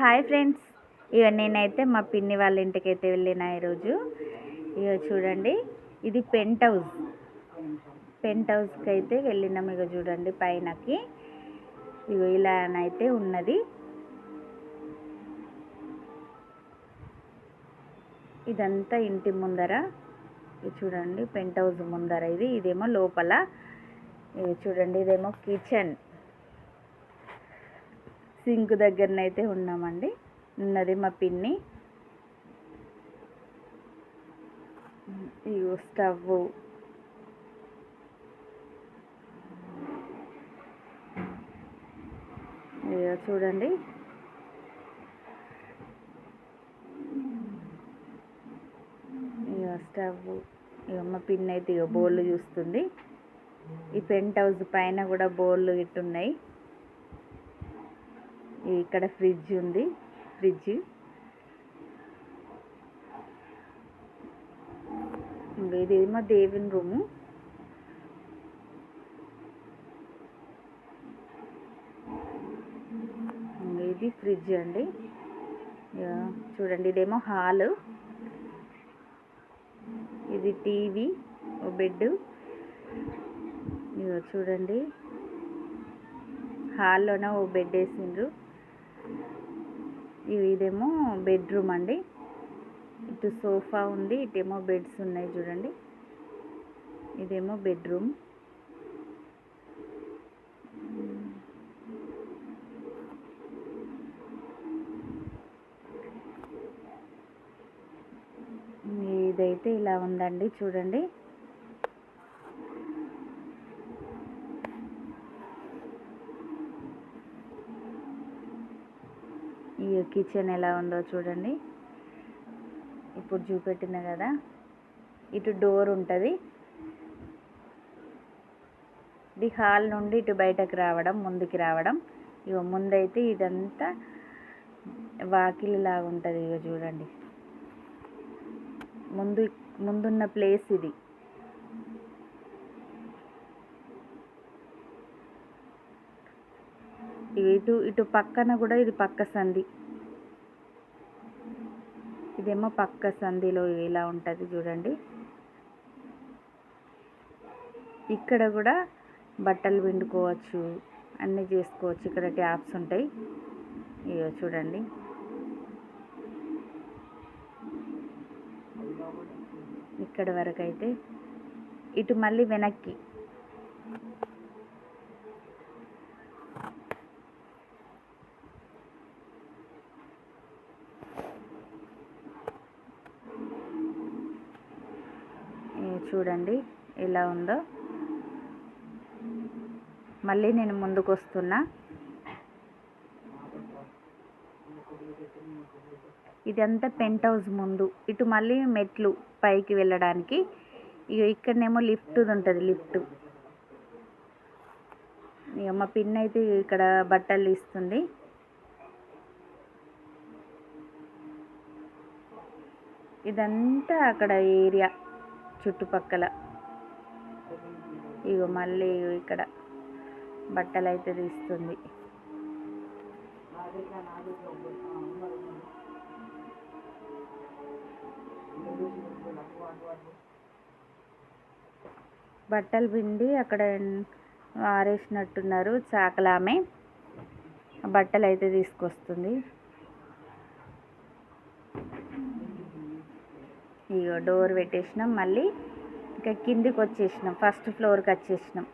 Hi friends ఇక నేనైతే మా పిన్ని వాళ్ళ ఇంటికి అయితే వెళ్ళిన ఈరోజు. ఇక చూడండి ఇది పెంట్ హౌస్ పెంట్ హౌస్కి అయితే వెళ్ళినాం ఇక చూడండి పైనకి. ఇక ఇలానైతే ఉన్నది. ఇదంతా ఇంటి ముందర. ఇది చూడండి పెంట్ హౌస్ ముందర ఇది. ఇదేమో లోపల. ఇది చూడండి ఇదేమో కిచెన్ సింక్ దగ్గరనైతే ఉన్నామండి. ఉన్నది మా పిన్ని. ఇగో స్టవ్ ఇగో చూడండి. ఇక స్టవ్ ఇక మా పిన్ అయితే ఇక బోళ్ళు చూస్తుంది. ఈ పెంట్ హౌస్ పైన కూడా బోళ్ళు ఇట్టున్నాయి ఇక్కడ ఫ్రిడ్జ్ ఉంది. ఫ్రిడ్జ్. ఇదేమో దేవుని రూము. ఇది ఫ్రిడ్జ్ అండి. చూడండి ఇదేమో హాలు. ఇది టీవీ ఓ బెడ్ చూడండి. హాల్లోనే ఓ బెడ్ వేసిండ్రు. ఇదేమో బెడ్రూమ్ అండి. ఇటు సోఫా ఉంది ఇటేమో బెడ్స్ ఉన్నాయి చూడండి. ఇదేమో బెడ్రూమ్. ఇదైతే ఇలా ఉందండి చూడండి. ఈ కిచెన్ ఎలా ఉందో చూడండి. ఇప్పుడు చూపెట్టిన కదా. ఇటు డోర్ ఉంటుంది. ఇది హాల్ నుండి ఇటు బయటకు రావడం ముందుకి రావడం. ఇక ముందైతే ఇదంతా వాకిలి లాగా ఉంటుంది ఇక చూడండి. ముందు ముందున్న ప్లేస్ ఇది. ఇటు ఇటు పక్కన కూడా ఇది పక్క సంధి. ఇదేమో పక్క సంధిలో ఇలా ఉంటుంది చూడండి. ఇక్కడ కూడా బట్టలు పిండుకోవచ్చు అన్నీ చేసుకోవచ్చు. ఇక్కడ ట్యాప్స్ ఉంటాయి. ఇక చూడండి. ఇక్కడ వరకు అయితే ఇటు మళ్ళీ వెనక్కి. చూడండి ఎలా ఉందో. మళ్ళీ నేను ముందుకు వస్తున్నా ఇదంతా పెంట్ హౌస్ ముందు. ఇటు మళ్ళీ మెట్లు పైకి వెళ్ళడానికి. ఇక ఇక్కడనేమో లిఫ్ట్ ఉంటుంది లిఫ్ట్. ఇక మా పిన్ అయితే ఇక్కడ బట్టలు ఇస్తుంది ఇదంతా అక్కడ ఏరియా. చుట్టుపక్కల. ఇగో మళ్ళీ ఇక్కడ బట్టలు అయితే తీస్తుంది. బట్టలు పిండి అక్కడ ఆరేసినట్టున్నారు చాకలామె. బట్టలు అయితే తీసుకొస్తుంది. ఇగో డోర్ పెట్టేసినాం. మళ్ళీ ఇంకా కిందికి వచ్చేసినాం. ఫస్ట్ ఫ్లోర్కి వచ్చేసినాం.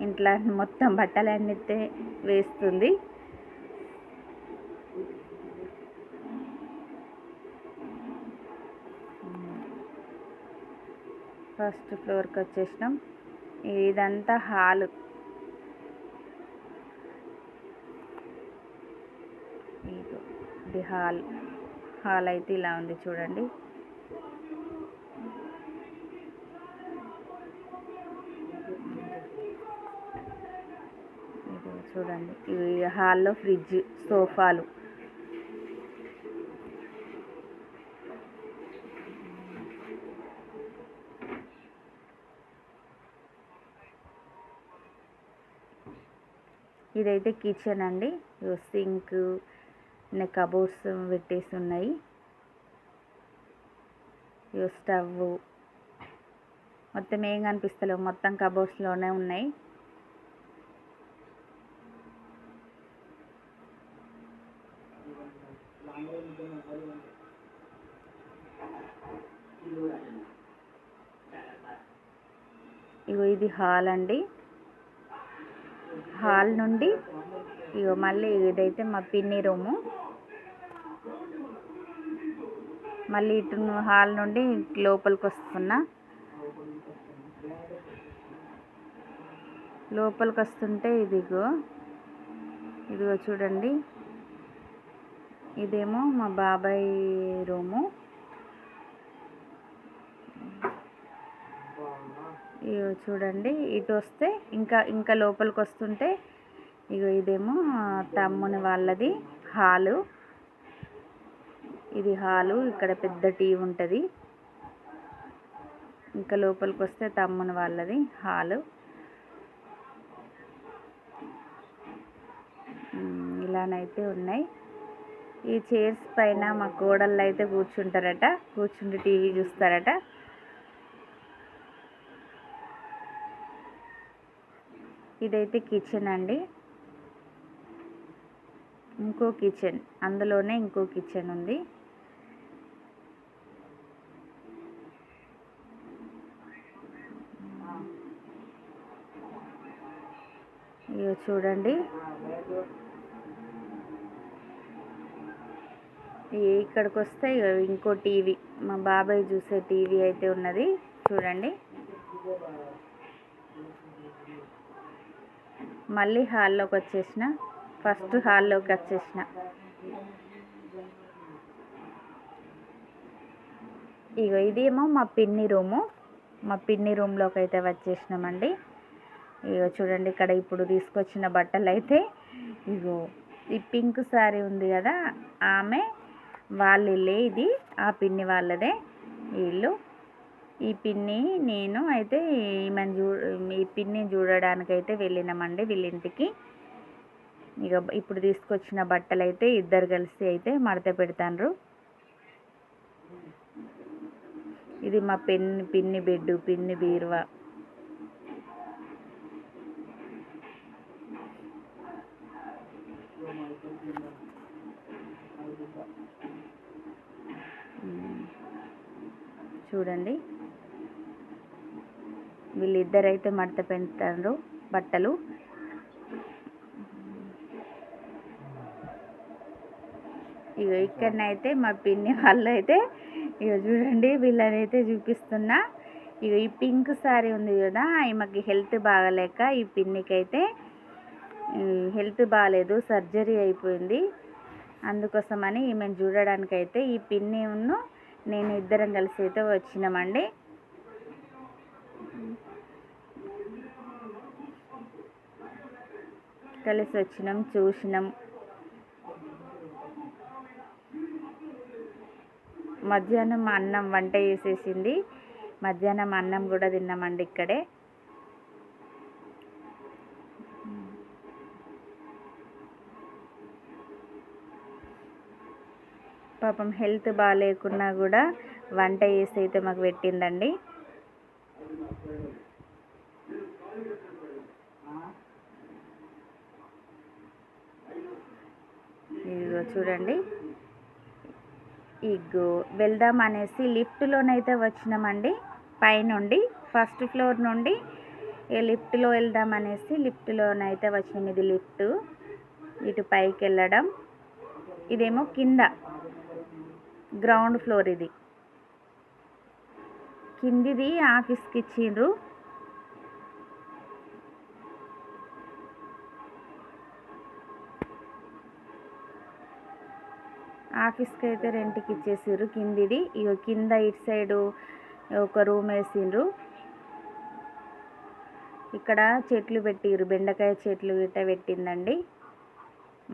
ఇంట్లో మొత్తం బట్టలన్నీ వేస్తుంది. ఫస్ట్ ఫ్లోర్కి వచ్చేసినాం. ఇదంతా హాలు. ఇది హాల్. హాల్ అయితే ఇలా ఉంది చూడండి. చూడండి. ఇవి హాల్లో ఫ్రిడ్జ్ సోఫాలు. ఇదైతే కిచెన్ అండి. సింక్ కబోర్డ్స్ పెట్టేసి ఉన్నాయి. స్టవ్. మొత్తం ఏం కనిపిస్తలేవు. మొత్తం కబోర్డ్స్లోనే ఉన్నాయి. ఇగో ఇది హాల్ అండి. హాల్ నుండి ఇగో మళ్ళీ ఇదైతే మా పిన్ని రూము. మళ్ళీ ఇటు హాల్ నుండి లోపలికి వస్తున్నా. లోపలికి వస్తుంటే ఇదిగో ఇదిగో చూడండి. ఇదేమో మా బాబాయ్ రూము. ఇగో చూడండి ఇటు వస్తే ఇంకా ఇంకా లోపలికి వస్తుంటే ఇగో ఇదేమో తమ్ముని వాళ్ళది హాలు. ఇది హాలు ఇక్కడ పెద్ద టీవీ ఉంటుంది. ఇంకా లోపలికి వస్తే తమ్ముని వాళ్ళది హాలు. ఇలానైతే ఉన్నాయి. ఈ చైర్స్ పైన మా కోడళ్ళు అయితే కూర్చుంటారట. కూర్చుంటే టీవీ చూస్తారట. ఇదైతే కిచెన్ అండి. ఇంకో కిచెన్ అందులోనే ఇంకో కిచెన్ ఉంది. ఇగో చూడండి. ఇక్కడికి వస్తే ఇగో ఇంకో టీవీ మా బాబాయ్ చూసే టీవీ అయితే ఉన్నది. చూడండి. మళ్ళీ హాల్లోకి వచ్చేసిన. ఫస్ట్ హాల్లోకి వచ్చేసిన. ఇగో ఇదేమో మా పిన్ని రూము. మా పిన్ని రూమ్లోకి అయితే వచ్చేసినామండి. ఇగో చూడండి ఇక్కడ ఇప్పుడు తీసుకొచ్చిన బట్టలు అయితే ఇగో ఈ పింక్ శారీ ఉంది కదా ఆమె వాళ్ళ ఇల్లే ఇది ఆ పిన్ని వాళ్ళదే వీళ్ళు ఈ పిన్ని నేను అయితే ఈమెను చూ ఈ పిన్ని చూడడానికి అయితే వెళ్ళినామండి వీళ్ళింటికి ఇక ఇప్పుడు తీసుకొచ్చిన బట్టలు అయితే ఇద్దరు కలిసి అయితే మడత పెడతాండ్రు ఇది మా పెన్ని పిన్ని బెడ్డు పిన్ని బీరువా. చూడండి. వీళ్ళిద్దరైతే మడత పెడతారు బట్టలు. ఇక ఇక్కడనైతే మా పిన్ని వాళ్ళు అయితే ఇక చూడండి వీళ్ళనైతే చూపిస్తున్నా. ఇక ఈ పింక్ సారీ ఉంది కదా ఈమెకి హెల్త్ బాగలేక ఈ పిన్నికి అయితే హెల్త్ బాగాలేదు సర్జరీ అయిపోయింది. అందుకోసమని ఈమెను చూడడానికి అయితే ఈ పిన్ని ఉన్ను నేను ఇద్దరం కలిసి అయితే వచ్చినామండి. కలిసి వచ్చినాం చూసినాం. మధ్యాహ్నం అన్నం వంట చేసేసింది. మధ్యాహ్నం అన్నం కూడా తిన్నామండి ఇక్కడే. పాపం హెల్త్ బాగాలేకున్నా కూడా వంట చేసి అయితే మాకు పెట్టిందండి. ఇదిగో చూడండి. ఇగో వెళ్దాం అనేసి లిఫ్ట్లోనైతే వచ్చినామండి. పైనుండి ఫస్ట్ ఫ్లోర్ నుండి ఈ లిఫ్ట్లో వెళ్దాం అనేసి లిఫ్ట్లోనైతే వచ్చినాం. ఇది లిఫ్ట్. ఇటు పైకి వెళ్ళడం. ఇదేమో కింద గ్రౌండ్ ఫ్లోర్ ఇది. కిందిది ఆఫీస్కి ఇచ్చిండ్రు. ఆఫీస్కి అయితే రెంట్కి ఇచ్చేసారు కిందిది. ఇక కింద ఇటు సైడు ఒక రూమ్ వేసిండ్రు ఇక్కడ చెట్లు పెట్టిరు బెండకాయ చెట్లు గిట్ట పెట్టిందండి.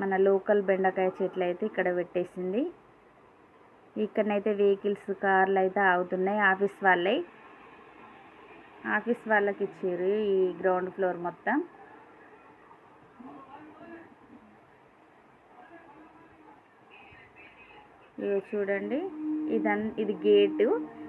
మన లోకల్ బెండకాయ చెట్లు అయితే ఇక్కడ పెట్టేసింది. ఇక్కడనైతే వెహికల్స్ కార్లు అయితే ఆగుతున్నాయి ఆఫీస్ వాళ్ళే. ఆఫీస్ వాళ్ళకి ఇచ్చారు ఈ గ్రౌండ్ ఫ్లోర్ మొత్తం. చూడండి. ఇదన్ ఇది గేటు.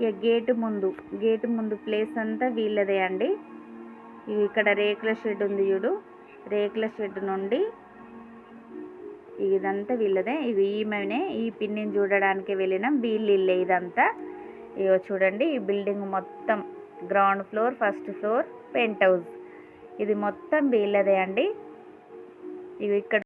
ఇక గేటు ముందు గేటు ముందు ప్లేస్ అంతా వీళ్ళదే అండి. ఇక్కడ రేకుల షెడ్ ఉంది చూడు. రేకుల షెడ్ నుండి ఇదంతా వీళ్ళదే. ఇది ఈమెనే ఈ పిన్నిని చూడడానికి వెళ్ళినాం. వీళ్ళు ఇల్లే ఇదంతా. ఇగో చూడండి ఈ బిల్డింగ్ మొత్తం ground floor first floor penthouse. ఇది మొత్తం వీళ్ళదే అండి. ఇవి ఇక్కడ